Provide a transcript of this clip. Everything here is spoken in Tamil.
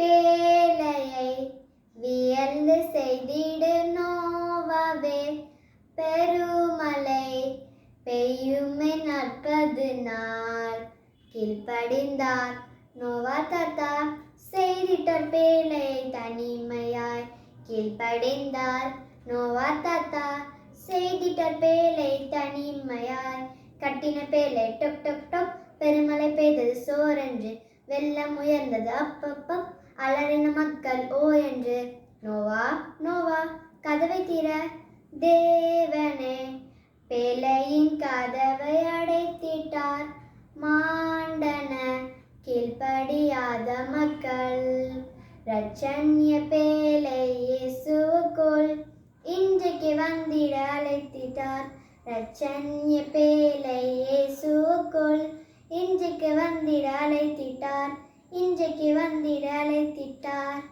பேழையை வியந்து செய்திடு நோவாவே பெருமலை பெய்யுமே நாற்பது நாள். கீழ்ப்படிந்தார் நோவா தாத்தா செய்திட்டார் பேழை தனிமையாய். கீழ்ப்படிந்தார் நோவா தாத்தா செய்திட்டார் பேழை தனிமையாய். கட்டின பேழை டொக் டொக் டொக் பெருமலை பெய்தது சோரன்று. வெள்ளம் உயர்ந்தது அப்பப்பம் அலறின மக்கள் ஓ என்று. நோவா நோவா கதவை தீர. தேவனே பேலையின் கதவை அடைத்திட்டார் மாண்டன. கீழ்ப்படியாத மக்கள் ரச்சன்ய பேழை இயேசுவுக்குள் இன்றைக்கு வந்திட அழைத்திட்டார். ரச்சன்ய பேழை இயேசுவுக்குள் இன்றைக்கு வந்திட அழைத்திட்டார். இன்றைக்கு வந்திட அழைத்திட்டார்.